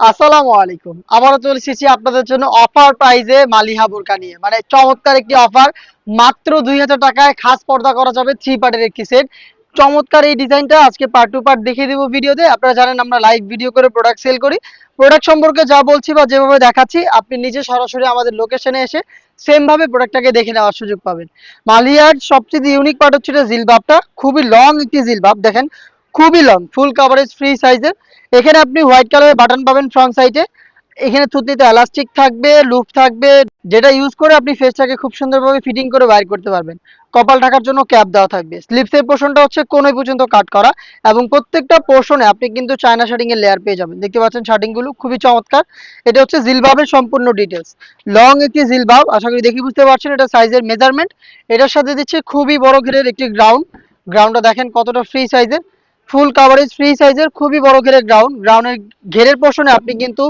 আসসালামু আলাইকুম। আবারও চলে এসেছি আপনাদের জন্য অফার প্রাইজে মালিহা বোরকা নিয়ে। মানে চমৎকার একটি অফার মাত্র দুই হাজার টাকায় খাস পর্দা করা যাবে থ্রি পার্টের একটি সেট চমৎকার এই ডিজাইনটা আজকে পার্ট টু পার্ট দেখিয়ে দেবো ভিডিওতে আপনারা জানেন আমরা লাইভ ভিডিও করে প্রোডাক্ট সেল করি। প্রোডাক্ট সম্পর্কে যা বলছি বা যেভাবে দেখাচ্ছি, আপনি নিজে সরাসরি আমাদের লোকেশনে এসে সেম ভাবে প্রোডাক্টটাকে দেখে নেওয়ার সুযোগ পাবেন। মালিয়ার সবচেয়ে ইউনিক পার্ট হচ্ছে জিলবাবটা। খুবই লং একটি জিলবাব। দেখেন খুবই লং ফুল কাভারেজ ফ্রি সাইজের এখানে আপনি হোয়াইট কালারের বাটন পাবেন ফ্রন্ট সাইডে এখানে থুতনিতে এলাস্টিক থাকবে লুপ থাকবে। যেটা ইউজ করে আপনি ফেসটাকে খুব সুন্দরভাবে ফিটিং করে বাইর করতে পারবেন। কপাল ঢাকার জন্য ক্যাপ দেওয়া থাকবে। স্লিপসের পোর্শনটা হচ্ছে কোনোই পর্যন্ত কাট করা এবং প্রত্যেকটা পোর্শনে আপনি কিন্তু চায়না শার্টিং এর লেয়ার পেয়ে যাবেন। দেখতে পাচ্ছেন শার্টিংগুলো খুবই চমৎকার। এটা হচ্ছে জিলবাবের সম্পূর্ণ ডিটেলস লং একটি জিলবাব, আশা করি দেখে বুঝতে পারছেন, এটা সাইজের মেজারমেন্ট এটার সাথে দিচ্ছে খুবই বড় ঘেরের একটি গ্রাউন্ড গ্রাউন্ডটা দেখেন কতটা ফ্রি সাইজের ফুল কাভারেজ ফ্রি সাইজের খুবই বড় ঘেরের গ্রাউন্ড গ্রাউন্ডের ঘেরের পোর্শনে আপনি কিন্তু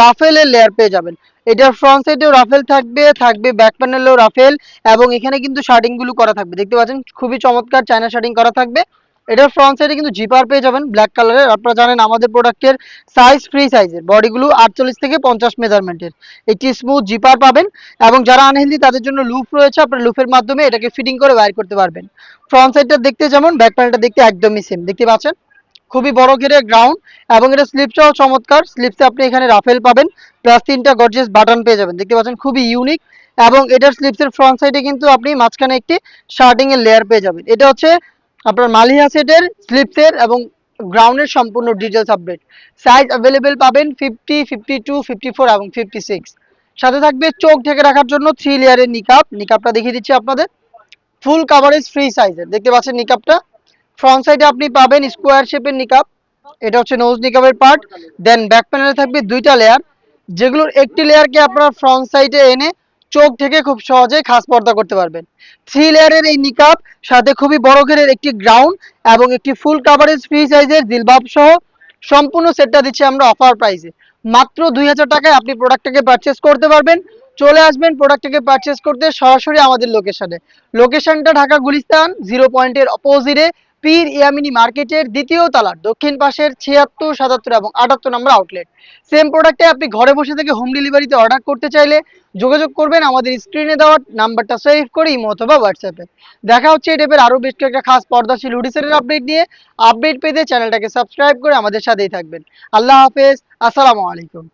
রাফেলের লেয়ার পেয়ে যাবেন। এটার ফ্রন্ট সাইডেও রাফেল থাকবে থাকবে ব্যাক প্যানেলেও রাফেল, এবং এখানে কিন্তু শার্টিংগুলো করা থাকবে। দেখতে পাচ্ছেন, খুবই চমৎকার চায়না শার্টিং করা থাকবে। এটার ফ্রন্ট সাইডে কিন্তু জিপার পেয়ে যাবেন ব্ল্যাক কালারের আপনারা জানেন আমাদের প্রোডাক্টের সাইজ ফ্রি সাইজের বডিগুলো আটচল্লিশ থেকে পঞ্চাশ মেজারমেন্টের একটি স্মুথ জিপার পাবেন এবং যারা আনহেলদি তাদের জন্য লুপ রয়েছে। আপনার লুপের মাধ্যমে এটাকে ফিটিং করে বাইর করতে পারবেন। ফ্রন্ট সাইডটা দেখতে যেমন ব্যাক প্যানেলটা দেখতে একদমই সেম দেখতে পাচ্ছেন? খুবই বড় ঘেরের গ্রাউন্ড এবং এটা স্লিপটাও চমৎকার। স্লিপসে আপনি এখানে রাফেল পাবেন। প্লাস তিনটা গর্জিয়াস বাটন পেয়ে যাবেন। দেখতে পাচ্ছেন? খুবই ইউনিক এবং এটার স্লিপসের ফ্রন্ট সাইডে কিন্তু আপনি মাঝখানে একটি শার্টিং এর লেয়ার পেয়ে যাবেন। এটা হচ্ছে আপনার মালিহা সেটের স্লিপসের এবং গ্রাউন্ডের সম্পূর্ণ ডিটেলস আপডেট সাইজ অ্যাভেলেবেল পাবেন fifty fifty two fifty four এবং ফিফটি সিক্স সাথে থাকবে চোখ ঢেকে রাখার জন্য থ্রি লেয়ারের নিকাপ নিকাপটা দেখিয়ে দিচ্ছি আপনাদের। ফুল কাভারেজ ফ্রি সাইজের দেখতে পাচ্ছেন নিকাপটা ফ্রন্ট সাইডে আপনি পাবেন স্কোয়ার শেপের নিকাপ এটা হচ্ছে নোজ নিকাপের পার্ট দেন ব্যাক প্যানেলে থাকবে দুইটা লেয়ার যেগুলোর একটি লেয়ারকে আপনার ফ্রন্ট সাইডে এনে চোখ থেকে খুব সহজে খাস পর্দা করতে পারবেন। থ্রি লেয়ারের এই নিকাপ সাথে খুবই বড় ঘেরের একটি গ্রাউন্ড এবং একটি ফুল কাভারেজ ফ্রি সাইজের জিলবাব সহ সম্পূর্ণ সেটটা দিচ্ছি আমরা অফার প্রাইসে মাত্র দুই হাজার টাকায় আপনি প্রোডাক্টটাকে পারচেস করতে পারবেন। চলে আসবেন প্রোডাক্টটাকে পারচেস করতে সরাসরি আমাদের লোকেশনে লোকেশনটা ঢাকা গুলিস্তান জিরো পয়েন্টের অপোজিটে পীর ইয়ামিনী মার্কেটের দ্বিতীয় তলার দক্ষিণ পাশের ছিয়াত্তর, সাতাত্তর এবং আটাত্তর নম্বর আউটলেট সেম প্রোডাক্টে আপনি ঘরে বসে থেকে হোম ডেলিভারিতে অর্ডার করতে চাইলে যোগাযোগ করবেন আমাদের স্ক্রিনে দেওয়া নাম্বারটা সেভ করে ইমো অথবা হোয়াটসঅ্যাপে দেখা হচ্ছে এই টাইপের আরও বেশ কয়েকটা খাস পর্দাশীল হুডিসের আপডেট নিয়ে। আপডেট পেতে চ্যানেলটাকে সাবস্ক্রাইব করে আমাদের সাথেই থাকবেন। আল্লাহ হাফেজ, আসসালামু আলাইকুম।